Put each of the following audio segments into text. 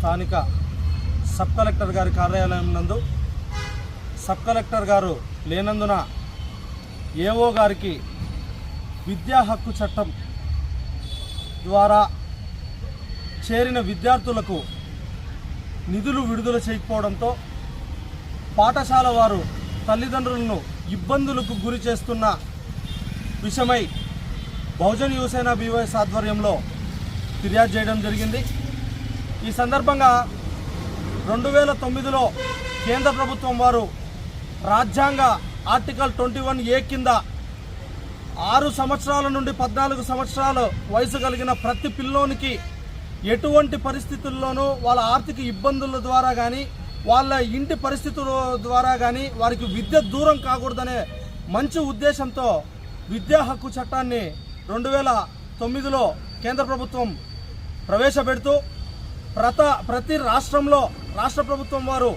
స్థానిక sub collector గారి కార్యాలయం నందు సబ్ కలెక్టర్ గారు లేనందున ఏఓ గారికి విద్యా హక్కు చట్టం ద్వారా చేరిన విద్యార్థులకు నిధులు విడుదల చేయకపోవడంతో పాఠశాల వారు తల్లిదండ్రులను ఇబ్బందులకు గురి చేస్తున్న విషయమై బహుజన్ యువసేన బీవైఎస్ ఆధ్వర్యంలో ఫిర్యాదు చేయడం జరిగింది. ఈ సందర్భంగా రెండు వేల తొమ్మిదిలో కేంద్ర ప్రభుత్వం వారు రాజ్యాంగ ఆర్టికల్ ట్వంటీ వన్ ఏ కింద ఆరు సంవత్సరాల నుండి పద్నాలుగు సంవత్సరాల వయసు కలిగిన ప్రతి పిల్లోనికి ఎటువంటి పరిస్థితుల్లోనూ వాళ్ళ ఆర్థిక ఇబ్బందుల ద్వారా కానీ వాళ్ళ ఇంటి పరిస్థితుల ద్వారా కానీ వారికి విద్య దూరం కాకూడదనే మంచి ఉద్దేశంతో విద్యా హక్కు చట్టాన్ని రెండు వేల తొమ్మిదిలో కేంద్ర ప్రభుత్వం ప్రవేశపెడుతూ ప్రత ప్రతి రాష్ట్రంలో రాష్ట్ర ప్రభుత్వం వారు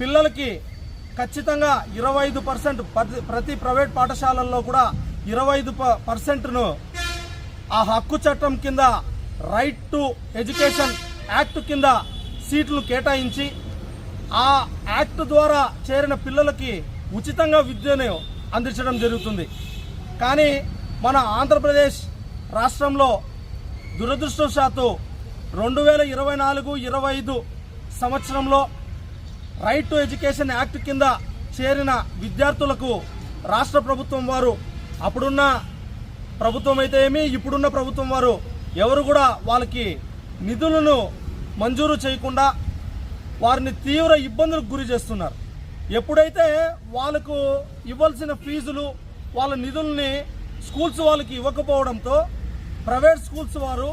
పిల్లలకి ఖచ్చితంగా ఇరవై ఐదు పర్సెంట్ ప్రతి ప్రైవేట్ పాఠశాలల్లో కూడా ఇరవై ఐదు పర్సెంట్ను ఆ హక్కు చట్టం కింద రైట్ టు ఎడ్యుకేషన్ యాక్ట్ కింద సీట్లు కేటాయించి ఆ యాక్ట్ ద్వారా చేరిన పిల్లలకి ఉచితంగా విద్యను అందించడం జరుగుతుంది. కానీ మన ఆంధ్రప్రదేశ్ రాష్ట్రంలో దురదృష్టవశాత్తు రెండు వేల ఇరవై నాలుగు ఇరవై ఐదు సంవత్సరంలో రైట్ టు ఎడ్యుకేషన్ యాక్ట్ కింద చేరిన విద్యార్థులకు రాష్ట్ర ప్రభుత్వం వారు అప్పుడున్న ప్రభుత్వం అయితే ఏమి ఇప్పుడున్న ప్రభుత్వం వారు ఎవరు కూడా వాళ్ళకి నిధులను మంజూరు చేయకుండా వారిని తీవ్ర ఇబ్బందులకు గురి చేస్తున్నారు. ఎప్పుడైతే వాళ్ళకు ఇవ్వాల్సిన ఫీజులు వాళ్ళ నిధుల్ని స్కూల్స్ వాళ్ళకి ఇవ్వకపోవడంతో ప్రైవేట్ స్కూల్స్ వారు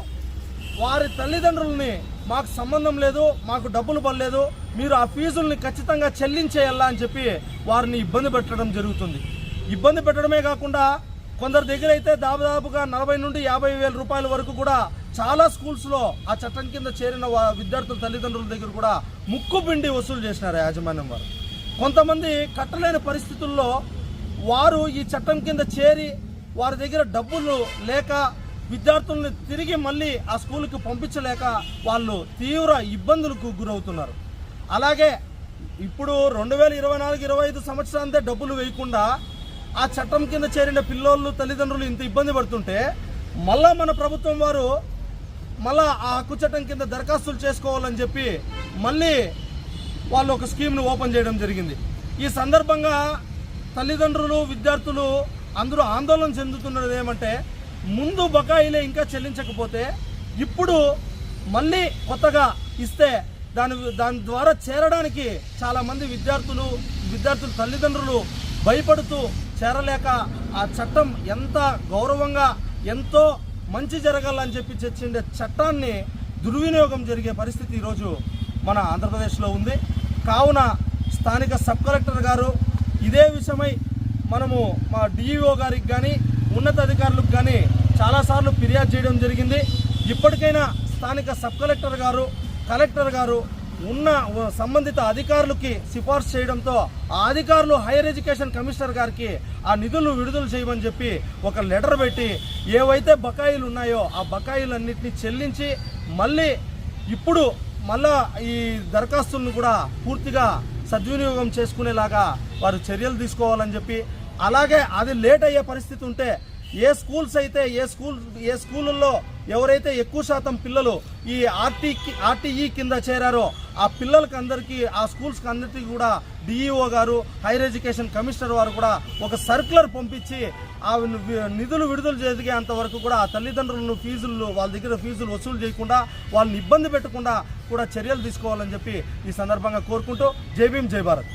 వారి తల్లిదండ్రుల్ని మాకు సంబంధం లేదు మాకు డబ్బులు పడలేదు మీరు ఆ ఫీజుల్ని ఖచ్చితంగా చెల్లించేయాలా అని చెప్పి వారిని ఇబ్బంది పెట్టడం జరుగుతుంది. ఇబ్బంది పెట్టడమే కాకుండా కొందరి దగ్గర అయితే దాదాపుగా నలభై నుండి యాభై వేల రూపాయల వరకు కూడా చాలా స్కూల్స్లో ఆ చట్టం కింద చేరిన విద్యార్థుల తల్లిదండ్రుల దగ్గర కూడా ముక్కు పిండి వసూలు చేసినారు యాజమాన్యం వారు. కొంతమంది కట్టలేని పరిస్థితుల్లో వారు ఈ చట్టం కింద చేరి వారి దగ్గర డబ్బులు లేక విద్యార్థుల్ని తిరిగి మళ్ళీ ఆ స్కూల్కి పంపించలేక వాళ్ళు తీవ్ర ఇబ్బందులకు గురవుతున్నారు. అలాగే ఇప్పుడు రెండు వేల ఇరవై నాలుగు ఇరవై ఐదు సంవత్సరాంతే డబ్బులు వేయకుండా ఆ చట్టం కింద చేరిన పిల్లోళ్ళు తల్లిదండ్రులు ఇంత ఇబ్బంది పడుతుంటే మళ్ళా మన ప్రభుత్వం వారు మళ్ళా ఆ హక్కు చట్టం కింద దరఖాస్తులు చేసుకోవాలని చెప్పి మళ్ళీ వాళ్ళు ఒక స్కీమ్ను ఓపెన్ చేయడం జరిగింది. ఈ సందర్భంగా తల్లిదండ్రులు విద్యార్థులు అందరూ ఆందోళన చెందుతున్నది ఏమంటే ముందు బకాయిలే ఇంకా చెల్లించకపోతే ఇప్పుడు మళ్ళీ కొత్తగా ఇస్తే దాని దాని ద్వారా చేరడానికి చాలామంది విద్యార్థులు విద్యార్థుల తల్లిదండ్రులు భయపడుతూ చేరలేక ఆ చట్టం ఎంత గౌరవంగా ఎంతో మంచి జరగాలని చెప్పి చర్చిండే చట్టాన్ని దుర్వినియోగం జరిగే పరిస్థితి ఈరోజు మన ఆంధ్రప్రదేశ్లో ఉంది. కావున స్థానిక సబ్ కలెక్టర్ గారు ఇదే విషయమై మనము మా డిఈఓ గారికి కానీ ఉన్నతాధికారులకు కానీ చాలాసార్లు ఫిర్యాదు చేయడం జరిగింది. ఇప్పటికైనా స్థానిక సబ్ కలెక్టర్ గారు కలెక్టర్ గారు ఉన్న సంబంధిత అధికారులకి సిఫార్సు చేయడంతో ఆ అధికారులు హైయర్ ఎడ్యుకేషన్ కమిషనర్ గారికి ఆ నిధులు విడుదల చేయమని చెప్పి ఒక లెటర్ పెట్టి ఏవైతే బకాయిలు ఉన్నాయో ఆ బకాయిలన్నింటినీ చెల్లించి మళ్ళీ ఇప్పుడు మళ్ళా ఈ దరఖాస్తులను కూడా పూర్తిగా సద్వినియోగం చేసుకునేలాగా వారు చర్యలు తీసుకోవాలని చెప్పి అలాగే అది లేట్ అయ్యే పరిస్థితి ఉంటే ఏ స్కూల్స్ అయితే ఏ స్కూల్ ఏ స్కూళ్ళల్లో ఎవరైతే ఎక్కువ శాతం పిల్లలు ఈ ఆర్టీ ఆర్టీఈ కింద చేరారో ఆ పిల్లలకి అందరికీ ఆ స్కూల్స్కి అందరికీ కూడా డిఈఓ గారు హైయర్ ఎడ్యుకేషన్ కమిషనర్ వారు కూడా ఒక సర్క్యులర్ పంపించి ఆ నిధులు విడుదల జరిగేంత వరకు కూడా ఆ తల్లిదండ్రులను ఫీజులు వాళ్ళ దగ్గర ఫీజులు వసూలు చేయకుండా వాళ్ళని ఇబ్బంది పెట్టకుండా కూడా చర్యలు తీసుకోవాలని చెప్పి ఈ సందర్భంగా కోరుకుంటూ జై భీమ్ జై భారత్.